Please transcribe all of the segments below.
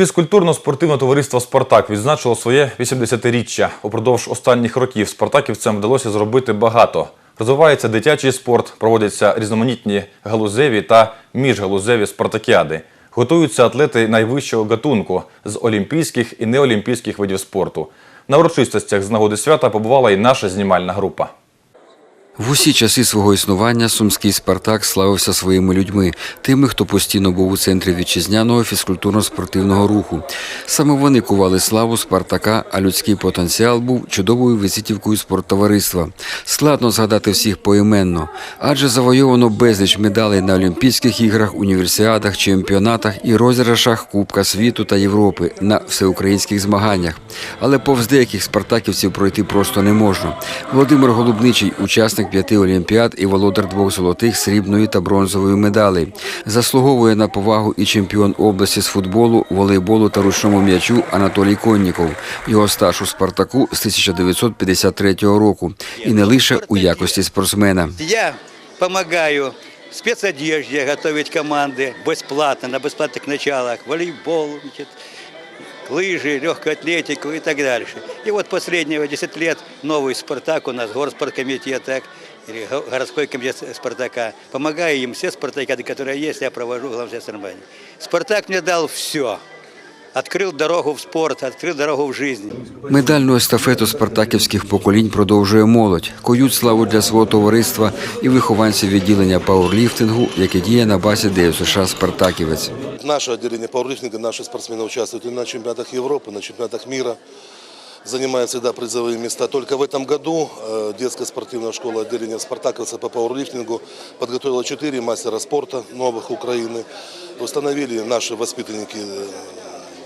Фізкультурно-спортивне товариство Спартак відзначило своє 80-річчя. Упродовж останніх років спартаківцям вдалося зробити багато. Розвивається дитячий спорт, проводяться різноманітні галузеві та міжгалузеві спартакіади. Готуються атлети найвищого гатунку з олімпійських і неолімпійських видів спорту. На урочистостях з нагоди свята побувала і наша знімальна група. В усі часи свого існування сумський Спартак славився своїми людьми, тими, хто постійно був у центрі вітчизняного фізкультурно-спортивного руху. Саме вони кували славу Спартака, а людський потенціал був чудовою візитівкою спорттовариства. Складно згадати всіх поіменно, адже завойовано безліч медалей на Олімпійських іграх, універсіадах, чемпіонатах і розіграшах Кубка світу та Європи на всеукраїнських змаганнях. Але повз деяких спартаківців пройти просто не можна. Володимир Голубничий, учасник п'яти олімпіад і володар двох золотих, срібної та бронзової медалей. Заслуговує на повагу і чемпіон області з футболу, волейболу та ручному м'ячу Анатолій Конніков. Його стаж у Спартаку з 1953 року. І не лише у якості спортсмена. Я помогаю в спецодежде готовить команды бесплатно, на бесплатных началах, волейбол, лыжи, легкую атлетику и так дальше. И вот последние 10 лет новый «Спартак» у нас, горспорткомитет, так, или го- городской комитет «Спартака». Помогаю им, все спартакиады, которые есть, я провожу в главном соревновании. «Спартак» мне дал все. Открыл дорогу в спорт, открыл дорогу в жизнь. Медальну естафету спартаківських поколінь продовжує молодь. Коють славу для свого товариства і вихованці відділення пауерліфтингу, яке діє на базі ДЮСШ «Спартаківець». Наше отделение пауэрлифтинга, наши спортсмены участвуют и на чемпионатах Европы, на чемпионатах мира, занимают всегда призовые места. Только в этом году э, детская спортивная школа отделения спартаковца по пауэрлифтингу подготовила четыре мастера спорта новых Украины. Установили наши воспитанники э,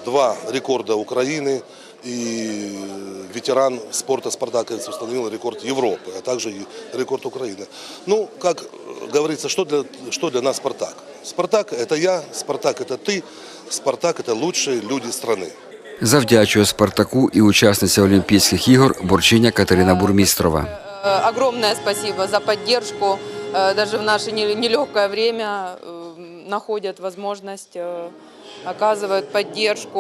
два рекорда Украины и ветеран спорта спартаковец установил рекорд Европы, а также и рекорд Украины. Ну, как э, говорится, что для, что для нас Спартак? Спартак – это я, Спартак – это ты, Спартак – это лучшие люди страны. Завдячує Спартаку і учасниця Олімпійських ігор борчиня Катерина Бурмістрова. Э, Огромное спасибо за поддержку. Э, Даже в наше не- нелегкое время э, находят возможность, э, оказывают поддержку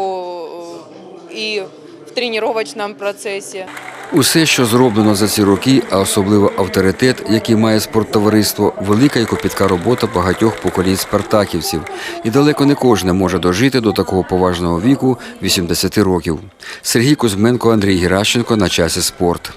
э, и в тренировочном процессе. Усе, що зроблено за ці роки, а особливо авторитет, який має спорттовариство, велика і копітка робота багатьох поколінь спартаківців. І далеко не кожне може дожити до такого поважного віку 80 років. Сергій Кузьменко, Андрій Геращенко на часі спорт.